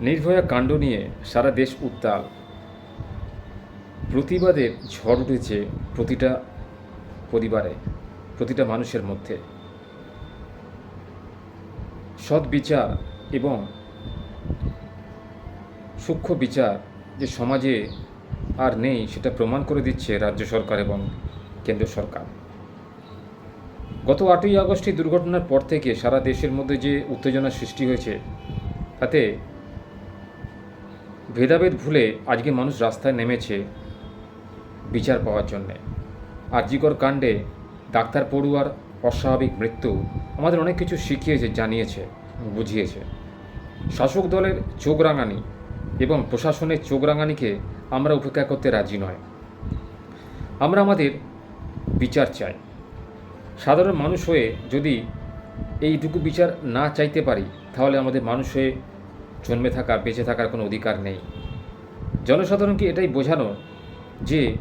নির্ভয়া কাণ্ড নিয়ে সারা দেশ উত্তাল। প্রতিবাদের ঝড় উঠেছে প্রতিটা পরিবারে, প্রতিটা মানুষের মধ্যে। সৎ বিচার এবং সূক্ষ্ম বিচার যে সমাজে আর নেই, সেটা প্রমাণ করে দিচ্ছে রাজ্য সরকার এবং কেন্দ্র সরকার। গত আটই আগস্টে দুর্ঘটনার পর থেকে সারা দেশের মধ্যে যে উত্তেজনা সৃষ্টি হয়েছে, তাতে ভেদাভেদ ভুলে আজকে মানুষ রাস্তায় নেমেছে বিচার পাওয়ার জন্যে। আরজিকর কাণ্ডে ডাক্তার পড়ুয়ার অস্বাভাবিক মৃত্যু আমাদের অনেক কিছু শিখিয়েছে, জানিয়েছে, বুঝিয়েছে। শাসক দলের চোখ রাঙানি এবং প্রশাসনের চোখ রাঙানিকে আমরা উপেক্ষা করতে রাজি নয়। আমরা আমাদের বিচার চাই। সাধারণ মানুষ হয়ে যদি এইটুকু বিচার না চাইতে পারি, তাহলে আমাদের মানুষ হয়ে জন্মে থাকার বেঁচে থাকার কোনো অধিকার নেই। জনসাধারণকে এটাই বোঝানো যে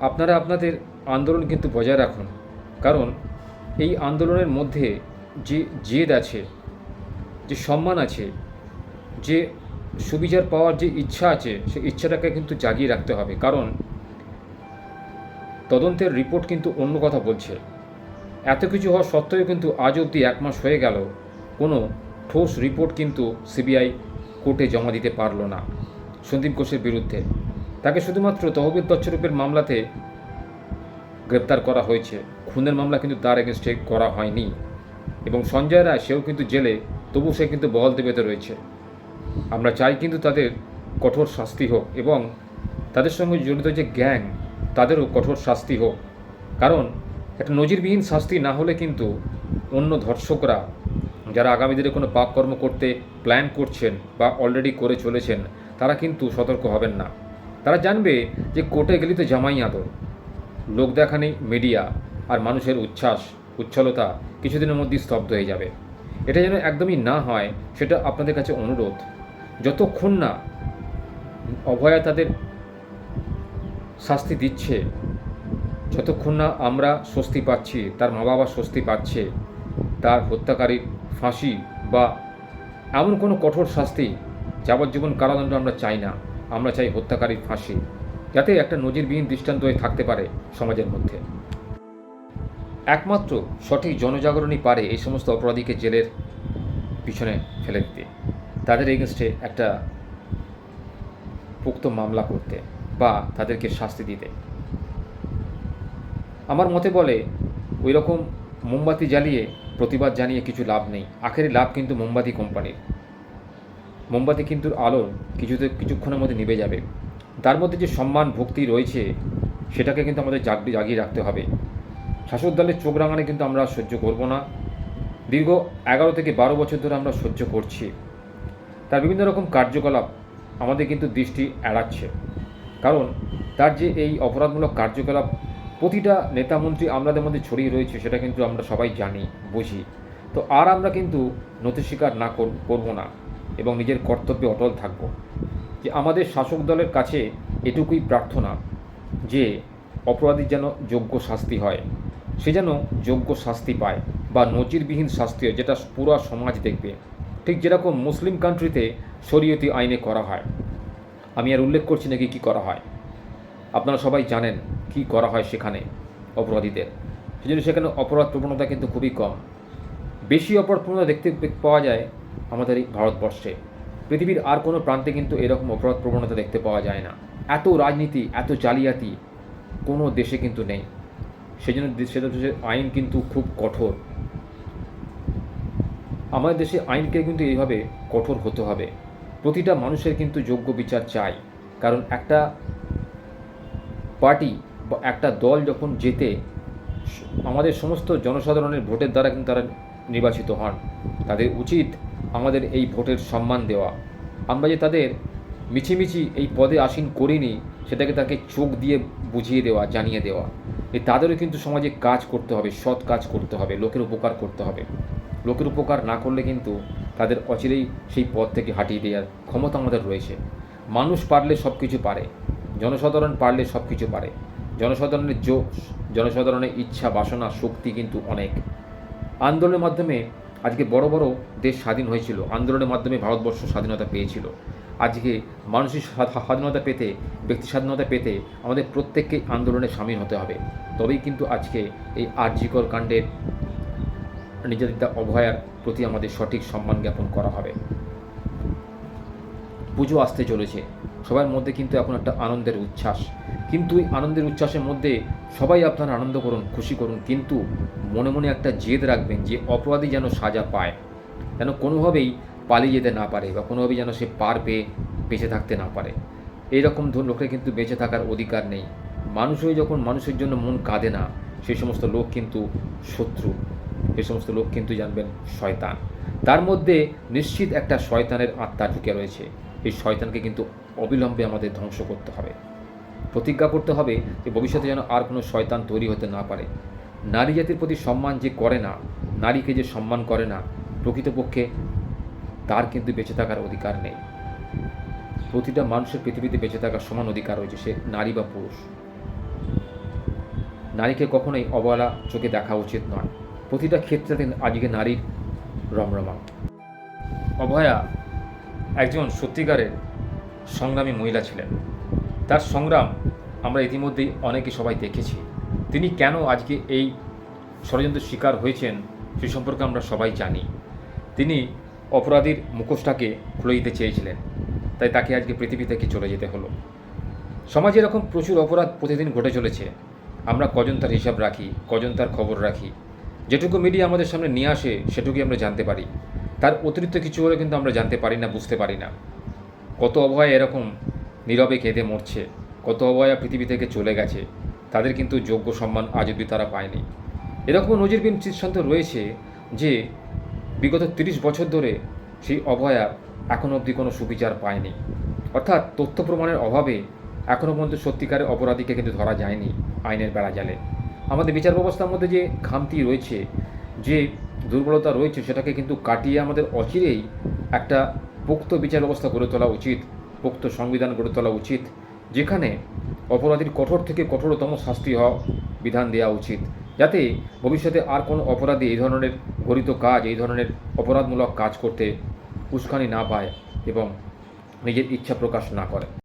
আপনারা আপনাদের আন্দোলন কিন্তু বজায় রাখুন? কারণ এই আন্দোলনের মধ্যে যে জেদ আছে, যে সম্মান আছে, যে সুবিচার পাওয়ার যে ইচ্ছা আছে, সেই ইচ্ছাটাকে কিন্তু জাগিয়ে রাখতে হবে। কারণ তদন্তের রিপোর্ট কিন্তু অন্য কথা বলছে। এত কিছু হওয়া সত্ত্বেও কিন্তু আজ অবধি এক মাস হয়ে গেল। কোনো ঠোস রিপোর্ট কিন্তু সিবিআই কোর্টে জমা দিতে পারল না সন্দীপ ঘোষের বিরুদ্ধে। তাকে শুধুমাত্র তহবিল তছরূপের মামলাতে গ্রেপ্তার করা হয়েছে। খুনের মামলা কিন্তু তার এগেনস্টে করা হয়নি এবং সঞ্জয় রায় সেও কিন্তু জেলে তবু সে কিন্তু বহল দেবেতে রয়েছে। আমরা চাই কিন্তু তাদের কঠোর শাস্তি হোক এবং তাদের সঙ্গে জড়িত যে গ্যাং, তাদেরও কঠোর শাস্তি হোক। কারণ একটা নজিরবিহীন শাস্তি না হলে কিন্তু অন্য ধর্ষকরা যারা আগামী দিনে কোনো পাপকর্ম করতে প্ল্যান করছেন বা অলরেডি করে চলেছেন, তারা কিন্তু সতর্ক হবেন না। তারা জানবে যে কোর্টে গেলি তো জামাই আদর। লোক দেখা নেই মিডিয়া আর মানুষের উচ্ছ্বাস উচ্ছলতা কিছুদিনের মধ্যেই স্তব্ধ হয়ে যাবে। এটা যেন একদমই না হয়, সেটা আপনাদের কাছে অনুরোধ। যতক্ষণ না অভয়া তাদের শাস্তি দিচ্ছে, যতক্ষণ না আমরা স্বস্তি পাচ্ছি, তার মা বাবা স্বস্তি পাচ্ছে, তার হত্যাকারীর ফাঁসি বা এমন কোনো কঠোর শাস্তি যাবজ্জীবন কারাদণ্ড আমরা চাই না। আমরা চাই হত্যাকারীর ফাঁসি, যাতে একটা নজিরবিহীন দৃষ্টান্ত হয়ে থাকতে পারে সমাজের মধ্যে। একমাত্র সঠিক জনজাগরণই পারে এই সমস্ত অপরাধীকে জেলের পিছনে ফেলে দিতে, তাদের এগেনস্টে একটা পুক্ত মামলা করতে বা তাদেরকে শাস্তি দিতে। আমার মতে বলে, ওই রকম মোমবাতি জ্বালিয়ে প্রতিবাদ জানিয়ে কিছু লাভ নেই। আখেরি লাভ কিন্তু মোমবাতি কোম্পানির। মোমবাতি কিন্তু আলো কিছুতে কিছুক্ষণের মধ্যে নিভে যাবে। তার মধ্যে যে সম্মান, ভক্তি রয়েছে, সেটাকে কিন্তু আমাদের জাগি জাগিয়ে রাখতে হবে। শাসক দলের চোখ রাঙানি কিন্তু আমরা সহ্য করব না। দীর্ঘ এগারো থেকে বারো বছর ধরে আমরা সহ্য করছি। তার বিভিন্ন রকম কার্যকলাপ আমাদের কিন্তু দৃষ্টি এড়াচ্ছে। কারণ তার যে এই অপরাধমূলক কার্যকলাপ প্রতিটা নেতামন্ত্রী আমাদের মধ্যে ছড়িয়ে রয়েছে, সেটা কিন্তু আমরা সবাই জানি, বুঝি। তো আর আমরা কিন্তু নথি স্বীকার না কর- করব না এবং নিজের কর্তব্যে অটল থাকব। যে আমাদের শাসক দলের কাছে এটুকুই প্রার্থনা যে অপরাধীর যেন যোগ্য শাস্তি হয়, সে যেন যোগ্য শাস্তি পায় বা নজিরবিহীন শাস্তি হয়, যেটা পুরো সমাজ দেখবে। ঠিক যেরকম মুসলিম কান্ট্রিতে শরীয়তি আইনে করা হয়। আমি আর উল্লেখ করছি নাকি কী করা হয়। আপনারা সবাই জানেন কি করা হয় সেখানে অপরাধীদের। সেই জন্য সেখানে অপরাধ প্রবণতা কিন্তু খুবই কম। বেশি অপরাধ প্রবণতা দেখতে পাওয়া যায় আমাদের এই ভারতবর্ষে। পৃথিবীর আর কোনো প্রান্তে কিন্তু এরকম অপরাধ প্রবণতা দেখতে পাওয়া যায় না। এত রাজনীতি, এত জালিয়াতি কোনো দেশে কিন্তু নেই। সেজন্য দেশের দেশের আইন কিন্তু খুব কঠোর। আমাদের দেশে আইনকে কিন্তু এইভাবে কঠোর হতে হবে। প্রতিটা মানুষের কিন্তু যোগ্য বিচার চাই। কারণ একটা পার্টি বা একটা দল যখন জেতে, আমাদের সমস্ত জনসাধারণের ভোটের দ্বারা কিন্তু তারা নির্বাচিত হন। তাদের উচিত আমাদের এই ভোটের সম্মান দেওয়া। আমরা যে তাদের মিছিমিছি এই পদে আসীন করিনি, সেটাকে তাকে চোখ দিয়ে বুঝিয়ে দেওয়া, জানিয়ে দেওয়া। এই তাদেরও কিন্তু সমাজে কাজ করতে হবে, সৎ কাজ করতে হবে, লোকের উপকার করতে হবে। লোকের উপকার না করলে কিন্তু তাদের অচিরেই সেই পদ থেকে হাঁটিয়ে দেওয়ার ক্ষমতা আমাদের রয়েছে। মানুষ পারলে সব কিছু পারে। জনসাধারণ পারলে সব কিছু পারে। জনসাধারণের জোশ, জনসাধারণের ইচ্ছা, বাসনা, শক্তি কিন্তু অনেক। আন্দোলনের মাধ্যমে আজকে বড় বড় দেশ স্বাধীন হয়েছিল। আন্দোলনের মাধ্যমে ভারতবর্ষ স্বাধীনতা পেয়েছিল। আজকে স্বাধ- স্বাধীনতা পেতে, ব্যক্তি স্বাধীনতা পেতে আমাদের প্রত্যেককে আন্দোলনে সামিল হতে হবে। তবেই কিন্তু আজকে এই আর্যিকর কাণ্ডের নির্যাতিতা অভয়ার প্রতি আমাদের সঠিক সম্মান জ্ঞাপন করা হবে। পুজো আসতে চলেছে। সবার মধ্যে কিন্তু এখন একটা আনন্দের উচ্ছ্বাস। কিন্তু এই আনন্দের উচ্ছ্বাসের মধ্যে সবাই আপনারা আনন্দ করুন, খুশি করুন, কিন্তু মনে মনে একটা জেদ রাখবেন যে অপরাধী যেন সাজা পায়। যেন কোনোভাবেই পালিয়ে যেতে না পারে বা কোনোভাবেই যেন সে পার পেয়ে বেঁচে থাকতে না পারে। এইরকম লোকের কিন্তু বেঁচে থাকার অধিকার নেই। মানুষই যখন মানুষের জন্য মন কাঁদে না, সেই সমস্ত লোক কিন্তু শত্রু। সেই সমস্ত লোক কিন্তু জানবেন শয়তান। তার মধ্যে নিশ্চিত একটা শয়তানের আত্মা ঢুকে রয়েছে। এই শয়তানকে কিন্তু অবিলম্বে আমাদের ধ্বংস করতে হবে। প্রতিজ্ঞা করতে হবে যে ভবিষ্যতে যেন আর কোনো শয়তান তৈরি হতে না পারে। নারী জাতির প্রতি সম্মান যে করে না, নারীকে যে সম্মান করে না, প্রকৃতপক্ষে তার কিন্তু বেঁচে থাকার অধিকার নেই। প্রতিটা মানুষের পৃথিবীতে বেঁচে থাকার সমান অধিকার রয়েছে, সে নারী বা পুরুষ। নারীকে কখনোই অবহেলা চোখে দেখা উচিত নয়। প্রতিটা ক্ষেত্রে আজকে নারীর রমরমা। অভয়া একজন সত্যিকারের সংগ্রামী মহিলা ছিলেন। তার সংগ্রাম আমরা ইতিমধ্যেই অনেকে সবাই দেখেছি। তিনি কেন আজকে এই ষড়যন্ত্রের শিকার হয়েছেন সে সম্পর্কে আমরা সবাই জানি। তিনি অপরাধীর মুখোশটাকে খুলে দিতে চেয়েছিলেন। তাই তাকে আজকে পৃথিবী থেকে চলে যেতে হলো। সমাজে এরকম প্রচুর অপরাধ প্রতিদিন ঘটে চলেছে। আমরা কজন তার হিসাব রাখি, কজন তার খবর রাখি। যেটুকু মিডিয়া আমাদের সামনে নিয়ে আসে, সেটুকুই আমরা জানতে পারি। তার অতিরিক্ত কিছু হলে কিন্তু আমরা জানতে পারি না, বুঝতে পারি না। কত অভয় এরকম নীরবে কেঁদে মরছে, কত অভয়া পৃথিবী থেকে চলে গেছে, তাদের কিন্তু যোগ্য সম্মান আজ অব্দি তারা পায়নি। এরকম নজিরবিন দৃষ্টান্ত রয়েছে যে বিগত তিরিশ বছর ধরে সেই অভয়া এখনও অবধি কোনো সুবিচার পায়নি। অর্থাৎ তথ্য প্রমাণের অভাবে এখনও পর্যন্ত সত্যিকারের অপরাধীকে কিন্তু ধরা যায়নি আইনের বেড়া জালে আমাদের বিচার ব্যবস্থার মধ্যে যে খামতি রয়েছে যে দুর্বলতা রয়েছে, সেটাকে কিন্তু কাটিয়ে আমাদের অচিরেই একটা পোক্ত বিচার ব্যবস্থা গড়ে তোলা উচিত, পোক্ত সংবিধান গড়ে তোলা উচিত, যেখানে অপরাধীর কঠোর থেকে কঠোরতম শাস্তি হওয়া বিধান দেওয়া উচিত। যাতে ভবিষ্যতে আর কোনো অপরাধী এই ধরনের গরিত কাজ, এই ধরনের অপরাধমূলক কাজ করতে উস্কানি না পায় এবং নিজের ইচ্ছা প্রকাশ না করে।